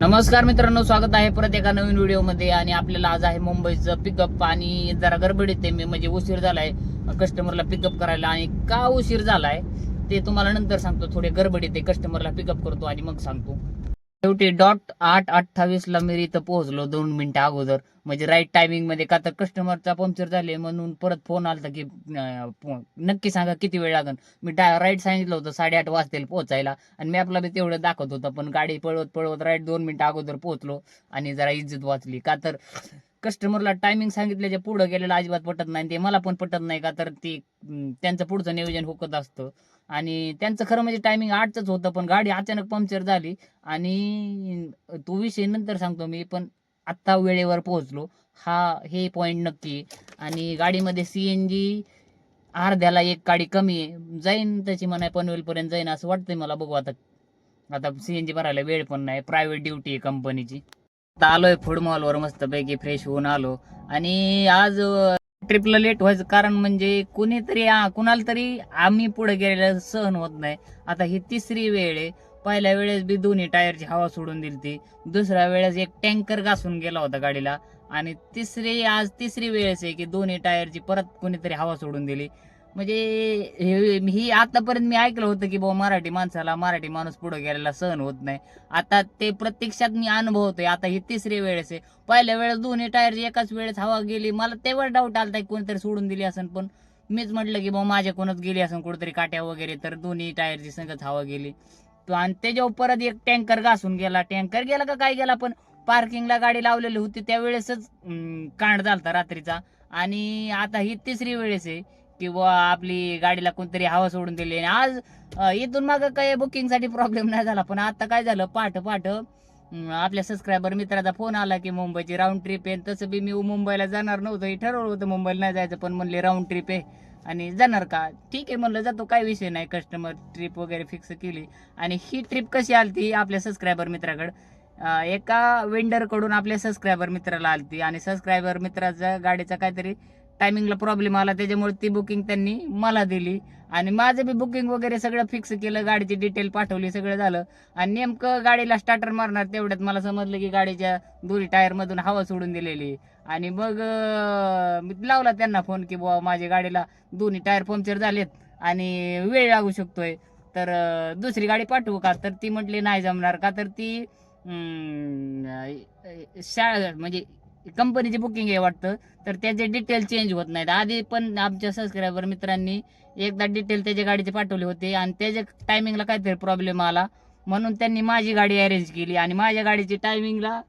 नमस्कार मित्रांनो स्वागत आहे परत एका नवीन व्हिडिओमध्ये आणि आपल्याला आज आहे मुंबईचं पिकअप आणि जरा गडबड येते मी म्हणजे उशीर झालाय कस्टमरला पिकअप करायला आणि का उशीर झालाय ते तुम्हाला नंतर सांगतो. थोडे गडबड येते कस्टमरला पिकअप करतो आणि मग सांगतो. शेवटी डॉट आठ अठ्ठावीस ला मी इथं पोहोचलो दोन मिनिटं अगोदर. म्हणजे राईट टायमिंगमध्ये का तर कस्टमरचा पंक्चर झाले म्हणून परत फोन आलता की नक्की सांगा किती वेळ लागेल मी राईट सांगितलं होतं साडेआठ वाजतील पोहोचायला. आणि मॅपला बी तेवढं दाखवत होतं पण गाडी पळवत पळवत राईट दोन मिनिटं अगोदर पोहोचलो आणि जरा इज्जत वाचली. का तर कस्टमरला टायमिंग सांगितल्याच्या पुढं गेलेलं अजिबात पटत नाही ते मला पण पटत नाही का तर ती त्यांचं पुढचं नियोजन हुकत असतं. आणि त्यांचं खरं म्हणजे टायमिंग आठच होतं पण गाडी अचानक पंक्चर झाली. आणि तो विषय नंतर सांगतो मी पण आत्ता वेळेवर पोहोचलो. हा हे पॉईंट नक्की आहे. आणि गाडीमध्ये सी एन जी अर्ध्याला एक गाडी कमी आहे. जाईन त्याची म्हणा पनवेलपर्यंत जाईन असं वाटतंय मला बघू आता. आता सी एन जी भरायला वेळ पण नाही. प्रायव्हेट ड्युटी आहे कंपनीची आता आलोय फूड मॉलवर मस्तपैकी फ्रेश होऊन आलो. आणि आज ट्रिपला लेट व्हायचं कारण म्हणजे कुणीतरी कुणाला तरी आम्ही पुढे गेलेलं सहन होत नाही. आता ही तिसरी वेळ आहे. पहिल्या वेळेस बी दोन्ही टायरची हवा सोडून दिली ती दुसऱ्या वेळेस एक टँकर घासून गेला होता गाडीला. आणि तिसरी आज तिसरी वेळेस आहे की दोन्ही टायरची परत कोणीतरी हवा सोडून दिली. म्हणजे हे- ही आतापर्यंत मी ऐकलं होतं की बाबा मराठी माणसाला मराठी माणूस पुढे गेलेला सहन होत नाही. आता ते प्रत्यक्षात मी अनुभवतोय. आता ही तिसरी वेळेस आहे. पहिल्या वेळेस दोन्ही टायर एकाच वेळेस हवा गेली. मला तेव्हा डाऊट आलता कोणतरी सोडून दिली असेल पण मीच म्हटलं की बाबा माझ्या कोणच गेली असेल कुठेतरी काट्या वगैरे. तर दोन्ही टायरची संगत हवा गेली. तो आणि त्याच्यावर परत एक टँकर घासून गेला. टँकर गेला का काय गेला? पण पार्किंगला गाडी लावलेली होती. त्यावेळेसच कांड झालता रात्रीचा. आणि आता ही तिसरी वेळेस आहे. की बुवा आपली गाडीला कोणतरी हवा सोडून दिली. आणि आज इथून मागं काही बुकिंगसाठी प्रॉब्लेम नाही झाला. पण आता काय झालं? पाठ पाठ आपल्या सबस्क्रायबर मित्राचा फोन आला की मुंबईची राऊंड ट्रिप आहे. तसं बी मी मुंबईला जाणार नव्हतं. हे ठरवलं होतं मुंबईला नाही जायचं पण म्हणले राऊंड ट्रिप आहे. आणि जाणार का? ठीक आहे म्हणलं जातो. काय विषय नाही. कस्टमर ट्रिप वगैरे फिक्स केली. आणि ही ट्रिप कशी आलती? आपल्या सबस्क्रायबर मित्राकडं. एका वेंडरकडून आपल्या सबस्क्रायबर मित्राला आलती. आणि सबस्क्रायबर मित्राचा गाडीचा काहीतरी टायमिंगला प्रॉब्लेम आला त्याच्यामुळे ती बुकिंग त्यांनी मला दिली. आणि माझं बी बुकिंग वगैरे सगळं फिक्स केलं गाडीची डिटेल पाठवली सगळं झालं. आणि नेमकं गाडीला स्टार्टर मारणार तेवढ्यात मला समजलं की गाडीच्या दोन्ही टायरमधून हवा सोडून दिलेली आणि मग मी लावला त्यांना फोन की बुवा माझ्या गाडीला दोन्ही टायर पंक्चर झालेत आणि वेळ लागू शकतोय. तर दुसरी गाडी पाठवू का? तर ती म्हटली नाही जमणार. का तर ती शाळा म्हणजे कंपनीची बुकिंग आहे वाटतं तर त्याचे डिटेल चेंज होत नाहीत. आधी पण आमच्या सबस्क्रायबर मित्रांनी एकदा डिटेल त्याच्या गाडीचे पाठवले होते आणि त्याच्या टायमिंगला काहीतरी प्रॉब्लेम आला. म्हणून त्यांनी माझी गाडी अरेंज केली आणि माझ्या गाडीची टायमिंगला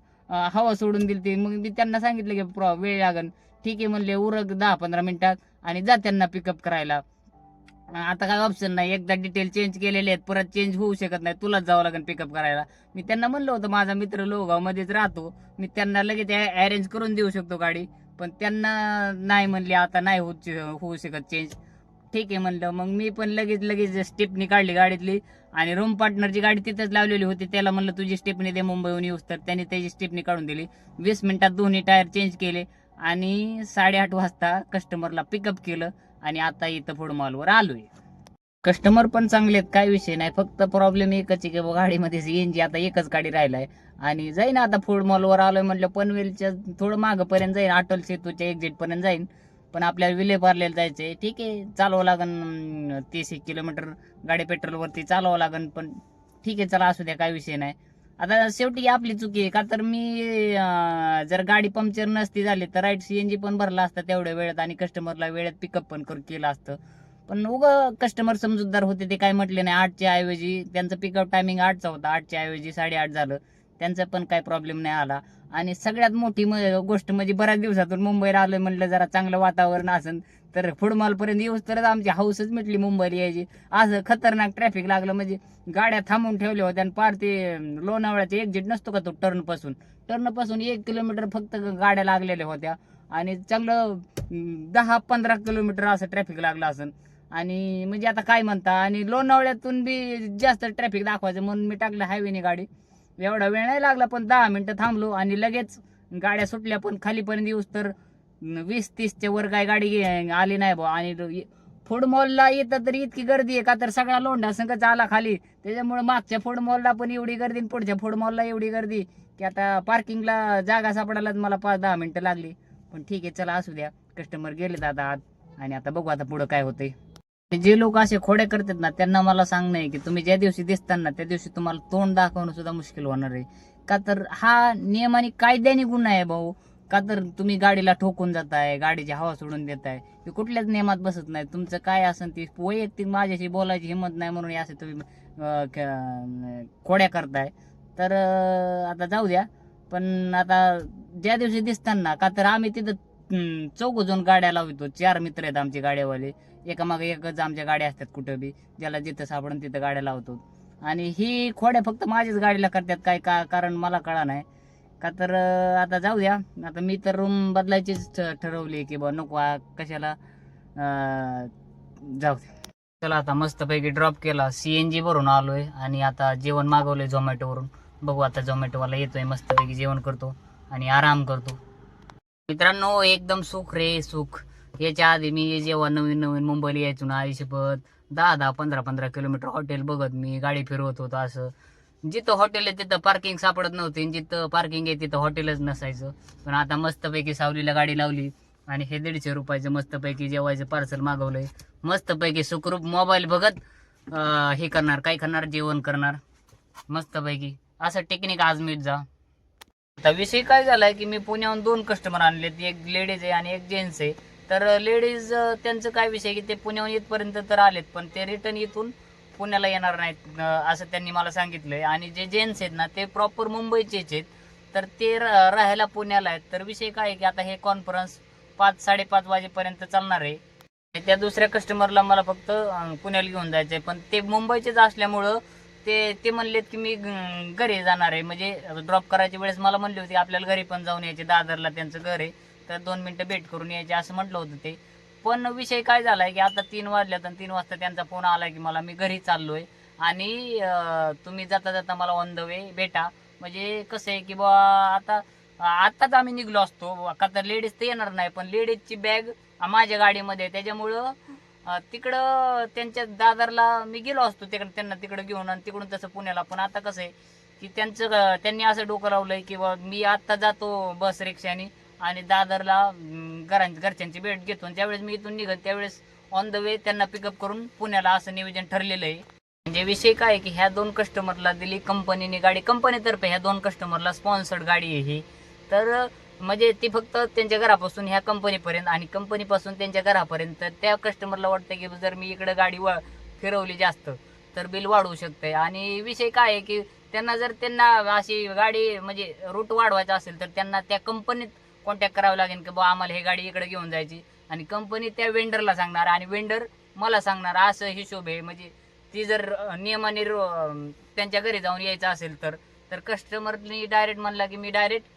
हवा सोडून दिली ती. मग मी त्यांना सांगितलं की प्रॉ वेळ लागन. ठीक आहे म्हणले उरक दहा पंधरा मिनिटात आणि जा त्यांना पिकअप करायला. आता काय ऑप्शन नाही. एकदा डिटेल चेंज केलेले आहेत परत चेंज होऊ शकत नाही. तुलाच जावं लागेल पिकअप करायला. मी त्यांना म्हणलं होतं माझा मित्र लोहगावमध्येच राहतो. मी त्यांना लगेच अरेंज करून देऊ शकतो गाडी. पण त्यांना नाही म्हणले आता नाही होत होऊ शकत चेंज ठीक आहे म्हणलं. मग मी पण लगेच लगेच स्टेपनी काढली गाडीतली. आणि रूम पार्टनरची गाडी तिथंच लावलेली होती त्याला म्हणलं तुझी स्टेपनी दे मुंबईहून येऊस. तर त्याने त्याची स्टेपनी काढून दिली. वीस मिनिटात दोन्ही टायर चेंज केले. आणि साडेआठ वाजता कस्टमरला पिकअप केलं. आणि आता इथं फूड मॉलवर आलोय. कस्टमर पण चांगले आहेत काय विषय नाही. फक्त प्रॉब्लेम एकच आहे की बुवा गाडीमध्ये सीएनजी आता एकच गाडी राहिलाय. आणि जाईन आता फूड मॉलवर आलोय म्हटलं पनवेलच्या थोडं मागपर्यंत जाईन अटल सेतूच्या एक्झिट पर्यंत जाईन. पण आपल्याला विले पार्लेला जायचंय. ठीक आहे चालवावं लागन तीस एक किलोमीटर. गाडी पेट्रोलवरती चालवावं लागन पण ठीक आहे चला असू द्या काय विषय नाही. आता शेवटी आपली चुकी आहे का? तर मी जर गाडी पंक्चर नसती झाली तर राईट सीएनजी पण भरला असता तेवढ्या वेळेत आणि कस्टमरला वेळेत पिकअप पण कर केलं असतं. पण उग कस्टमर समजूतदार होते ते काय म्हटले नाही. आठच्या ऐवजी त्यांचं पिकअप टायमिंग आठचा होता. आठच्या ऐवजी साडेआठ झालं. त्यांचा पण काय प्रॉब्लेम नाही आला. आणि सगळ्यात मोठी म- गोष्ट म्हणजे बऱ्याच दिवसातून मुंबईला आलोय म्हणलं जरा चांगलं वातावरण असेल तर फुडमॉलपर्यंत येऊस तरच आमची हाऊसच मिटली मुंबईला यायची. असं खतरनाक ट्रॅफिक लागलं म्हणजे गाड्या थांबून ठेवल्या होत्या आणि पार ते लोणावळ्याचे एक्झिट नसतो का तो टर्नपासून? टर्नपासून एक किलोमीटर फक्त गाड्या लागलेल्या होत्या. आणि चांगलं दहा पंधरा किलोमीटर असं ट्रॅफिक लागलं असं. आणि म्हणजे आता काय म्हणता आणि लोणावळ्यातून बी जास्त ट्रॅफिक दाखवायचं म्हणून मी टाकलं हायवेने गाडी. एवढा वेळ नाही लागला पण दहा मिनटं थांबलो आणि लगेच गाड्या सुटल्या पण खालीपर्यंत येऊस तर वीस तीसच्या वर काय गाडी आली नाही भाऊ आणि फूड मॉलला येतं तर इतकी गर्दी आहे का? तर सगळा लोंढा संघच आला खाली. त्याच्यामुळे मागच्या फूड मॉलला पण एवढी गर्दी आणि पुढच्या फूड मॉलला एवढी गर्दी की आता पार्किंगला जागा सापडायलाच मला पाच दहा मिनिटं लागली. पण ठीक आहे चला असू द्या. कस्टमर गेलेत आता आत. आणि आता बघू आता पुढं काय होतंय. जे लोक असे खोडे करतात ना त्यांना मला सांगणं आहे की तुम्ही ज्या दिवशी दिसताना त्या दिवशी तुम्हाला तोंड दाखवणं सुद्धा मुश्किल होणार आहे. का तर हा नियम आणि कायद्याने गुन्हा आहे भाऊ. का तर तुम्ही गाडीला ठोकून जाताय गाडीची हवा सोडून देताय. हे कुठल्याच नियमात बसत नाही तुमचं काय असेल ती वैयक्तिक माझ्याशी बोलायची हिंमत नाही म्हणून असे तुम्ही अं, खोड्या करताय. तर आता जाऊ द्या. पण आता ज्या दिवशी दिसताना का तर आम्ही तिथं चौघ जण गाड्या लावतो. चार मित्र आहेत आमचे गाड्यावाले. एकामागे एकच आमच्या गाड्या असतात कुठं बी ज्याला जिथं सापडून तिथं गाड्या लावतो. आणि ही खोड्या फक्त माझ्याच गाडीला करतात. काय का कारण मला कळा नाही. का तर आता जाऊ द्या आता मी तर रूम बदलायचीच ठ- ठरवली की बा नको कशाला जाऊ द्या चला आता मस्तपैकी ड्रॉप केला. सी एन जी भरून आलोय आणि आता जेवण मागवलंय झोमॅटोवरून बघू आता झोमॅटोवाला येतोय मस्तपैकी जेवण करतो आणि आराम करतो. मित्रांनो एकदम सुख रे सुख. याच्या आधी मी जेव्हा नवीन नवीन मुंबईला यायचो ना आयुष्यपत दहा दहा पंधरा पंधरा किलोमीटर हॉटेल बघत मी गाडी फिरवत होतो असं. जिथं हॉटेल आहे तिथं पार्किंग सापडत नव्हती जिथं पार्किंग आहे तिथं हॉटेलच नसायचं. पण आता मस्तपैकी सावलीला गाडी लावली आणि हे दीडशे रुपयाचं मस्तपैकी जेवायचं पार्सल मागवलंय. मस्तपैकी सुखरूप मोबाईल बघत हे करणार काय करणार जेवण करणार. मस्तपैकी. असं टेक्निक आजमीत जा. आता विषय काय झालाय की मी पुण्याहून दोन कस्टमर आणलेत. एक लेडीज आहे आणि एक जेंट्स आहे. तर लेडीज त्यांचं काय विषय की ते पुण्याहून इथपर्यंत तर आलेत पण ते रिटर्न इथून पुण्याला येणार नाहीत असं त्यांनी मला सांगितलंय. आणि जे जेन्स आहेत ना ते प्रॉपर मुंबईचेच आहेत. तर ते राहायला पुण्याला आहेत. तर विषय काय की आता हे कॉन्फरन्स पाच साडेपाच वाजेपर्यंत चालणार आहे. त्या दुसऱ्या कस्टमरला मला फक्त पुण्याला घेऊन जायचं आहे पण ते मुंबईचेच असल्यामुळं ते ते म्हणलेत की मी घरी जाणार आहे. म्हणजे ड्रॉप करायच्या वेळेस मला म्हणले होते आपल्याला घरी पण जाऊन यायचे. दादरला त्यांचं घर आहे. तर दोन मिनटं भेट करून यायचे असं म्हटलं होतं ते. पण विषय काय झालाय की आता तीन वाजल्यात आणि तीन वाजता त्यांचा फोन आला की मला मी घरी चाललोय. आणि तुम्ही जाता जाता मला ऑन द वे भेटा. म्हणजे कसं आहे की बा आता आत्ताच आम्ही निघलो असतो. का तर लेडीज तर येणार नाही पण लेडीजची बॅग माझ्या गाडीमध्ये आहे. त्याच्यामुळं तिकडं त्यांच्या दादरला मी गेलो असतो. तिकडं त्यांना तिकडं घेऊन आणि तिकडून तसं पुण्याला. पण आता कसं आहे की त्यांचं त्यांनी असं डोकं लावलंय की बा मी आत्ता जातो बस रिक्षाने. आणि दादरला घरां घरच्यांची भेट घेतो आणि ज्यावेळेस मी इथून निघत त्यावेळेस ऑन द वे त्यांना पिकअप करून पुण्याला असं नियोजन ठरलेलं आहे. म्हणजे विषय काय आहे की ह्या दोन कस्टमरला दिली कंपनीने गाडी. कंपनीतर्फे ह्या दोन कस्टमरला स्पॉन्सर्ड गाडी आहे ही. तर म्हणजे ती फक्त त्यांच्या घरापासून ह्या कंपनीपर्यंत आणि कंपनीपासून त्यांच्या घरापर्यंत त्या कस्टमरला वाटतं की जर मी इकडं गाडी वा फिरवली जास्त तर बिल वाढवू शकते आणि विषय काय आहे की त्यांना जर त्यांना अशी गाडी म्हणजे रूट वाढवायचा असेल तर त्यांना त्या कंपनीत कॉन्टॅक्ट करावं लागेल की बा आम्हाला ही गाडी इकडे घेऊन जायची. आणि कंपनी त्या वेंडरला सांगणार आणि वेंडर मला सांगणार असं हिशोब आहे. म्हणजे ती जर नियमाने रो- त्यांच्या घरी जाऊन यायचं असेल तर तर कस्टमरनी डायरेक्ट म्हणला की मी डायरेक्ट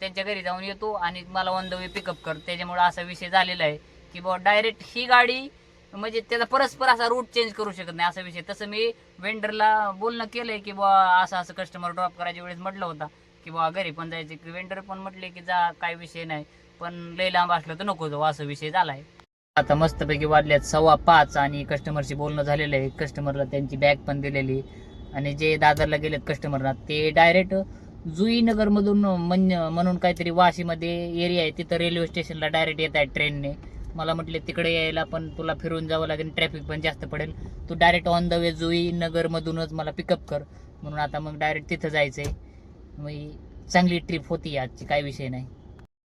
त्यांच्या घरी जाऊन येतो आणि मला ऑन द वे पिकअप कर. त्याच्यामुळे असा विषय झालेला आहे की बाबा डायरेक्ट ही गाडी म्हणजे त्याचा परस्पर असा रूट चेंज करू शकत नाही. असा विषय. तसं मी वेंडरला बोलणं केलं आहे की बा असं असं कस्टमर ड्रॉप करायच्या वेळेस म्हटलं होता. की बा घरी पण जायचे की वेंडर पण म्हटले की जा काय विषय नाही. पण लय लांब असलं तर नको जाऊ असा विषय झालाय. आता मस्तपैकी वाढल्यात सव्वा पाच आणि कस्टमरशी बोलणं झालेलं आहे. कस्टमरला त्यांची बॅग पण दिलेली. आणि जे दादरला गेलेत कस्टमरला ते डायरेक्ट जुई नगरमधून मन म्हणून काहीतरी वाशीमध्ये एरिया आहे. तिथं रेल्वे स्टेशनला डायरेक्ट येत आहे ट्रेनने मला म्हटले तिकडे यायला पण तुला फिरून जावं लागेल ट्रॅफिक पण जास्त पडेल. तू direct on the way Jui नगरमधूनच मला पिकअप कर. म्हणून आता मग डायरेक्ट तिथं जायचंय. मग चांगली ट्रिप होती आजची काय विषय नाही.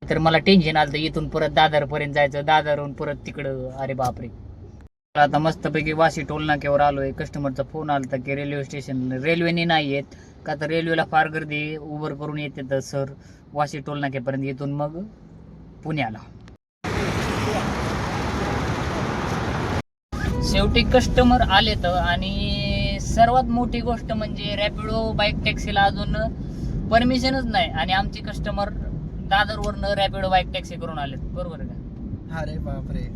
तर मला टेन्शन आलं इथून परत दादर पर्यंत जायचं दादरहून परत तिकडं अरे बापरे. आता मस्तपैकी वाशी टोलनाक्यावर आलोय कस्टमरचा फोन आला की रेल्वे स्टेशन रेल्वेने नाही येत. का तर रेल्वेला फार गर्दी उबर करून येते तर सर वाशी टोलनाक्यापर्यंत इथून मग पुण्याला. शेवटी कस्टमर आलेत आणि सर्वात मोठी गोष्ट म्हणजे रॅपिडो बाईक टॅक्सीला अजून परमिशनच नाही. आणि आमचे कस्टमर दादरवरनं रॅपिडो बाईक टॅक्सी करून आलेत. बरोबर का? अरे बापरे.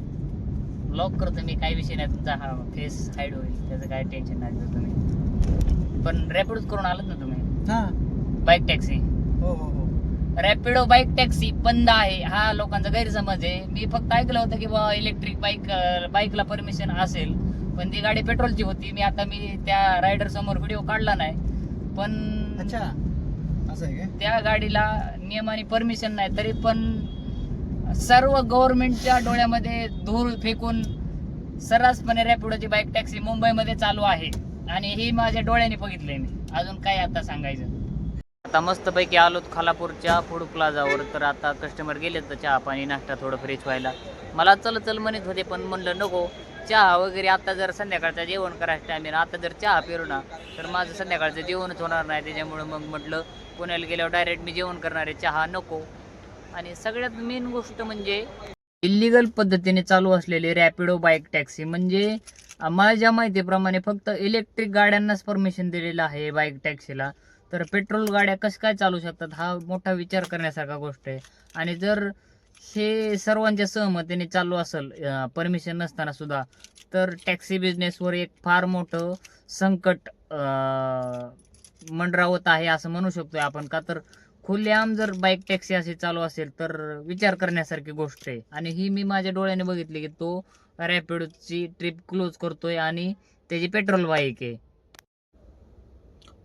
ब्लॉक करतो मी काही विषय नाही. तुमचा हा फेस हाईड होईल. त्याचं काय टेन्शन नाही घेऊ तुम्ही. पण रॅपिडोच करून आलात ना तुम्ही? हा. बाईक टॅक्सी हो हो हो. रॅपिडो बाईक टॅक्सी बंद आहे. हा लोकांचा गैरसमज आहे. मी फक्त ऐकलं होतं की बा इलेक्ट्रिक बाईक बाईकला परमिशन असेल. पण ती गाडी पेट्रोलची होती. मी आता मी त्या रायडर समोर व्हिडिओ काढला नाही. पण अच्छा. त्या गाडीला नियमाने परमिशन नाही तरी पण सर्व गव्हर्नमेंटच्या डोळ्यामध्ये धूळ फेकून सर्रासपणे रॅपिडोची बाईक टॅक्सी मुंबईमध्ये चालू आहे. आणि ही माझ्या डोळ्याने बघितलंय मी. अजून काय आता सांगायचं? आता मस्तपैकी आलोत खालापूरच्या फूड प्लाझावर. तर आता कस्टमर गेले तर चहा पाणी नाश्ता थोडं फ्रेश व्हायला. मला चल चल म्हणत होते पण म्हणलं नको. चहा वगैरे आता जर संध्याकाळचा जेवण करायचं टायमिंग आता जर चहा पिरू ना तर माझं संध्याकाळचं जेवणच होणार नाही. त्याच्यामुळं मग म्हटलं पुण्याला गेल्यावर डायरेक्ट मी जेवण करणार आहे. चहा नको. आणि सगळ्यात मेन गोष्ट म्हणजे इलिगल पद्धतीने चालू असलेली रॅपिडो बाईक टॅक्सी म्हणजे माझ्या माहितीप्रमाणे फक्त इलेक्ट्रिक गाड्यांनाच परमिशन दिलेलं आहे बाईक टॅक्सीला तर पेट्रोल गाड्या कसं काय चालू शकतात हा मोठा विचार करण्यासारखा गोष्ट आहे. आणि जर हे सर्वांच्या सहमतीने चालू असेल परमिशन नसताना सुद्धा. तर टॅक्सी बिझनेसवर एक फार मोठं संकट मंडरावत आहे असं म्हणू शकतोय आपण का? तर खुलेआम जर बाईक टॅक्सी अशी चालू असेल तर विचार करण्यासारखी गोष्ट आहे. आणि ही मी माझ्या डोळ्याने बघितली की तो रॅपिडोची ट्रिप क्लोज करतोय आणि त्याची पेट्रोल बाईक आहे.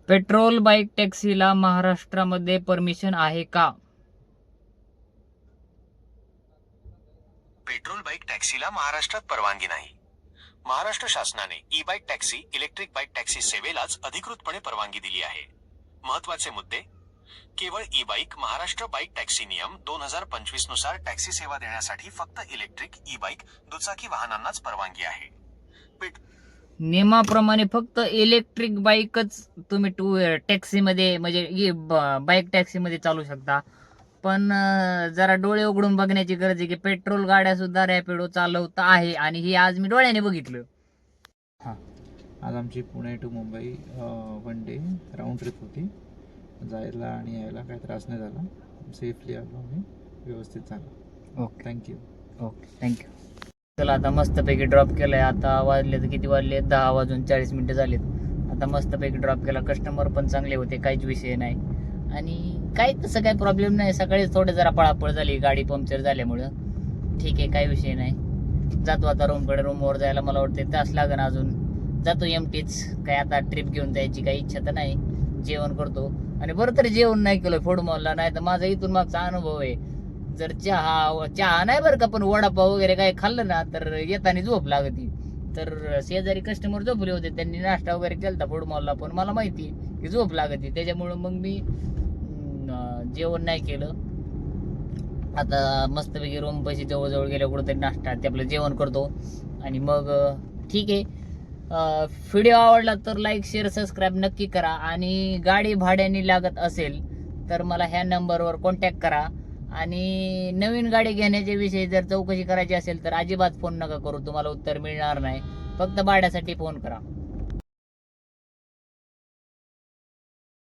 पेट्रोल बाईक टॅक्सीला महाराष्ट्रामध्ये परमिशन आहे का? पेट्रोल बाईक टॅक्सीला महाराष्ट्रात परवानगी नाही. महाराष्ट्र शासनाने E bike taxi electric bike taxi सेवेलाच अधिकृतपणे परवानगी दिली आहे. महत्त्वाचे मुद्दे केवळ E bike Maharashtra bike taxi नियम दोन हजार पंचवीसनुसार टॅक्सी सेवा देण्यासाठी फक्त इलेक्ट्रिक ई बाईक दुचाकी वाहनांनाच परवानगी आहे. नियमाप्रमाणे फक्त इलेक्ट्रिक बाईकच तुम्ही टू टॅक्सीमध्ये म्हणजे e- बाईक टॅक्सीमध्ये चालू शकता. पण जरा डोळे उघडून बघण्याची गरज आहे की पेट्रोल गाड्या सुद्धा रॅपिडो चालवत आहे आणि ही आज मी डोळ्याने बघितलं. आज आमची Pune to Mumbai one day round trip होती. जायला आणि यायला काही त्रास नाही झाला. सेफली आलो आम्ही. व्यवस्थित झालं. ओके थँक्यू ओके थँक्यू चला आता मस्तपैकी ड्रॉप केलाय. आता वाजले तर किती वाजले दहा वाजून चाळीस मिनिटं झालेत. आता मस्तपैकी ड्रॉप केला. कस्टमर पण चांगले होते. काहीच विषय नाही. आणि काय तसं काही प्रॉब्लेम नाही. सकाळी थोडं जरा पळापळ झाली गाडी पंक्चर झाल्यामुळं. ठीक आहे काही विषय नाही. जातो आता रूमकडे रूमवर जायला मला वाटते तास लागन अजून. जातो एम टीच काय आता ट्रिप घेऊन जायची काही इच्छा तर नाही. जेवण करतो. आणि बरं तरी जेवण नाही केलं फोड मॉलला नाही तर माझा इथून मागचा अनुभव आहे. जर चहा चहा नाही बरं का पण वडापाव वगैरे काय खाल्लं ना तर येताना झोप लागती. तर शेजारी कस्टमर झोपले होते त्यांनी नाश्ता वगैरे केलता फूड मॉलला पण मला माहिती की झोप लागती. त्याच्यामुळं मग मी जेवण नाही केलं. आता मस्तपैकी रूम पैसे जवळजवळ गेल्या कुठंतरी नाश्ता ते आपलं जेवण करतो. आणि मग ठीक आहे. व्हिडिओ आवडला तर लाईक शेअर सबस्क्राईब नक्की करा. आणि गाडी भाड्याने लागत असेल तर मला ह्या नंबरवर कॉन्टॅक्ट करा. आणि नवीन गाडी घेण्याच्या विषयी जर चौकशी करायची असेल तर अजिबात फोन नका करू. तुम्हाला उत्तर मिळणार नाही. फक्त भाड्यासाठी फोन करा.